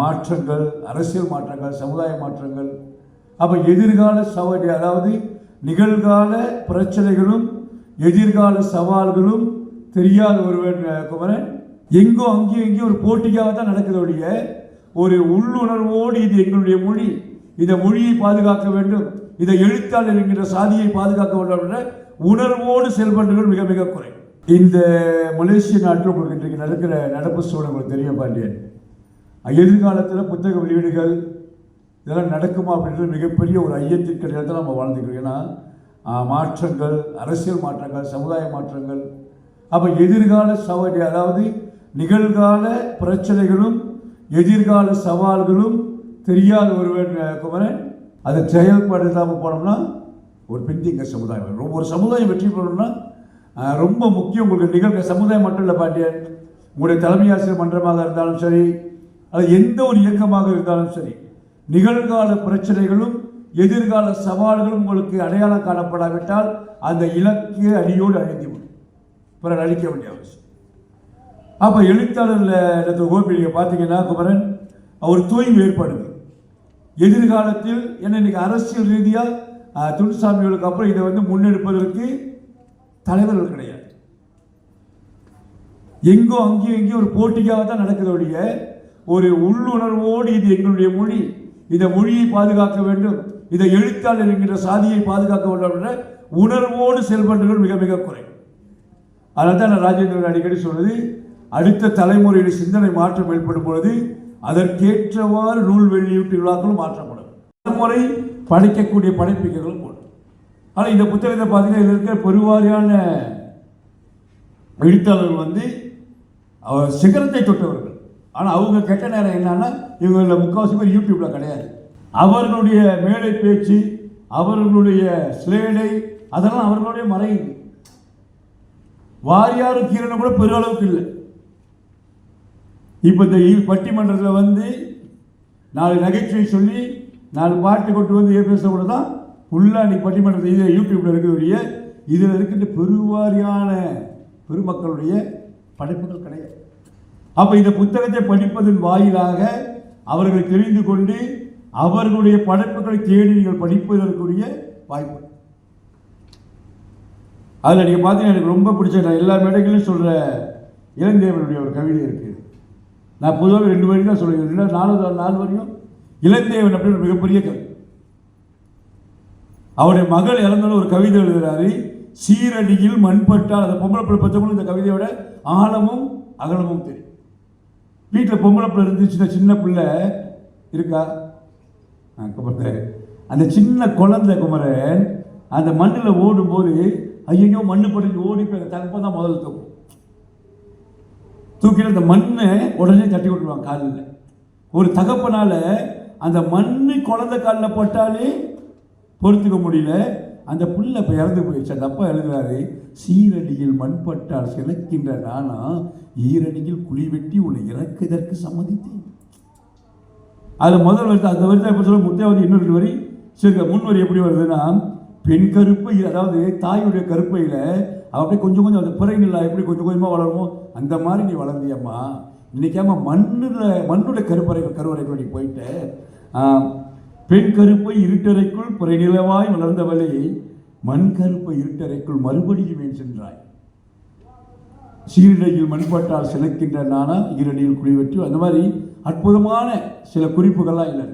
மாற்றங்கள் அரசியல் மாற்றங்கள் சமுதாய மாற்றங்கள். அப்போ எதிர்கால சவால் அதாவது நிகழ்கால பிரச்சனைகளும் எதிர்கால சவால்களும் தெரியாத ஒருவன் குமரன் எங்கோ அங்கேயும் எங்கேயும் ஒரு போட்டிக்காக தான் நடக்குது ஒரு உள்ளுணர்வோடு இது எங்களுடைய மொழி. இந்த மொழியை பாதுகாக்க வேண்டும். இதை எழுத்தாளர் என்கிற சாதியை பாதுகாக்க வேண்டும் என்ற உணர்வோடு செயல்படுகள் மிக மிக குறை இந்த மலேசிய நாட்டில் உங்களுக்கு இன்றைக்கு நடக்கிற நடப்பு சூழல் உங்களுக்கு தெரியும் பாண்டியன். எதிர்காலத்தில் புத்தக வெளியீடுகள் இதெல்லாம் நடக்குமா அப்படின்றது மிகப்பெரிய ஒரு ஐயத்திற்கு இடையில தான் நம்ம வாழ்ந்துக்கிறோம். ஏன்னா மாற்றங்கள் அரசியல் மாற்றங்கள் சமுதாய மாற்றங்கள் அப்போ எதிர்கால சவால் அதாவது நிகழ்கால பிரச்சனைகளும் எதிர்கால சவால்களும் தெரியாத ஒருவன் குமரன் அதை செயல்படுத்தாமல் போனோம்னா ஒரு பின்திங்க சமுதாயம் ரொம்ப ஒரு சமுதாயம் வெற்றி பெறணும்னா ரொம்ப முக்கியம் உங்களுக்கு நிகழ்க. சமுதாயம் மட்டும் இல்லை பாண்டியன். உங்களுடைய தலைமை ஆசிரியர் மன்றமாக இருந்தாலும் சரி அது எந்த ஒரு இயக்கமாக இருந்தாலும் சரி நிகழ்கால பிரச்சனைகளும் எதிர்கால சவால்களும் உங்களுக்கு அடையாளம் காணப்படாவிட்டால் அந்த இலக்கிய அடியோடு அழிந்துவிடும் பிறர் அழிக்க வேண்டிய அவசியம். அப்போ எழுத்தாளரில் இடத்துல கோபி நீங்கள் பார்த்தீங்கன்னா குமரன் அவர் தூய்மை ஏற்படுது. எதிர்காலத்தில் என்ன இன்னைக்கு அரசியல் ரீதியாக துணிசாமிகளுக்கு அப்புறம் இதை வந்து முன்னெடுப்பதற்கு தலைவர்கள் கிடையாது. எங்கோ அங்கேயும் எங்கேயும் ஒரு போட்டிக்காக தான் நடக்குது ஒழிய ஒரு உள்ளுணர்வோடு இது எங்களுடைய மொழி. இந்த மொழியை பாதுகாக்க வேண்டும். இதை எழுத்தாளர் என்கிற சாதியை பாதுகாக்க வேண்டும் என்ற உணர்வோடு செயல்பட்டுகள் மிக மிக குறை. அதனால் தான் நான் ராஜேந்திரன் அடிக்கடி சொன்னது அடுத்த தலைமுறையின் சிந்தனை மாற்றம் ஏற்படும் பொழுது அதற்கேற்றவாறு நூல் வெளியீட்டு விழாக்களும் மாற்றப்படும். தலைமுறை படைக்கக்கூடிய படைப்பிக்கைகளும் போடும் ஆனால் இந்த புத்தகத்தை பார்த்தீங்கன்னா இதில் இருக்கிற பெருவாரியான எழுத்தாளர்கள் வந்து அவர் சிகரத்தை தொட்டவர்கள். ஆனால் அவங்க கெட்ட நேரம் என்னன்னா இவங்களில் முக்கால்வாசி பேர் யூடியூப்ல கிடையாது. அவர்களுடைய மேடை பேச்சு அவர்களுடைய ஸ்லேடை அதெல்லாம் அவர்களுடைய மறையுது வாரியாரும் கீரனும் கூட பெருளவுக்கு இல்லை. இப்போ இந்த பட்டிமன்றத்தில் வந்து நாலு நகைச்சுவை சொல்லி நாலு பாட்டு கொண்டு வந்து பேசக்கூட தான் ஃபுல்லாக நீ பட்டிமன்றத்தில் இதில் யூடியூப்பில் இருக்கக்கூடிய இதில் இருக்கின்ற பெருவாரியான பெருமக்களுடைய படைப்புகள் கிடையாது. அப்போ இந்த புத்தகத்தை படிப்பதன் வாயிலாக அவர்கள் தெரிந்து கொண்டு அவர்களுடைய படைப்புகளை தேடி நீங்கள் படிப்பதற்குரிய வாய்ப்பு. அதில் நீங்கள் பார்த்தீங்கன்னா எனக்கு ரொம்ப பிடிச்ச நான் எல்லா மேடைகளையும் சொல்கிற இளந்தேவனுடைய ஒரு கவிதை இருக்குது நான் பொதுவாக ரெண்டு வரையும் தான் சொல்லுவேன். ரெண்டு நாலு நாலு வரையும் இளந்தேவன் அப்படின்னு ஒரு மிகப்பெரிய கவி. அவருடைய மகள் இறந்தாலும் ஒரு கவிதை எழுதுகிறாரு சீரடியில் மண்பட்டால் அந்த பொம்பளை பிள்ளை பற்றவங்களும் இந்த கவிதையோட ஆழமும் அகலமும் தெரியும். வீட்டில் பொம்பளை பிள்ளை இருந்துச்சுன்னா சின்ன பிள்ளை இருக்கா? ஆ, குமரன். அந்த சின்ன குழந்தை குமரன் அந்த மண்ணில் ஓடும்போது ஐயோ மண்ணு படிஞ்சு ஓடி போய் அந்த தான் முதல்ல தூக்கும். தூக்கிட்டு அந்த மண்ணை உடனே தட்டி விட்டுருவாங்க காலில். ஒரு தகப்பனால் அந்த மண்ணு குழந்தை காலில் போட்டாலே பொறுத்துக்க முடியல. அந்த புள்ள இப்போ இறந்து போயிடுச்சு. அந்த அப்பா எழுதுறாரு சீரடியில் மண்பட்டால் சிலைக்கின்ற நானா ஈரடியில் குழி வெட்டி உன்னை இறக்குதற்கு சம்மதித்தேன். அது முதல் வருஷம் அந்த வருஷம் இப்போ சொல்ல முத்தையாவது இன்னொரு வரி. சரி முன் வரி எப்படி வருதுன்னா பெண் கருப்பை அதாவது தாயுடைய கருப்பையில் அவ அப்படியே கொஞ்சம் கொஞ்சம் அந்த பிறை நிலா எப்படி கொஞ்சம் கொஞ்சமாக வளருமோ அந்த மாதிரி நீ வளர்ந்தியம்மா. இன்னைக்காம மண்ணில் மண்ணுடைய கருப்பறை கருவறைக்குள்ள நீ போயிட்டு பெண் கருப்பை இருட்டறைக்குள் புறைநிலவாய் வளர்ந்தவளே மண் கருப்பை இருட்டறைக்குள் மறுபடியும் ஏன் சென்றாய்? சீரடியில் மண்பட்டால் சிலைக்கின்ற நானா? ஈரடியில் குடிவற்று அந்த மாதிரி அற்புதமான சில குறிப்புகள்லாம் இல்லை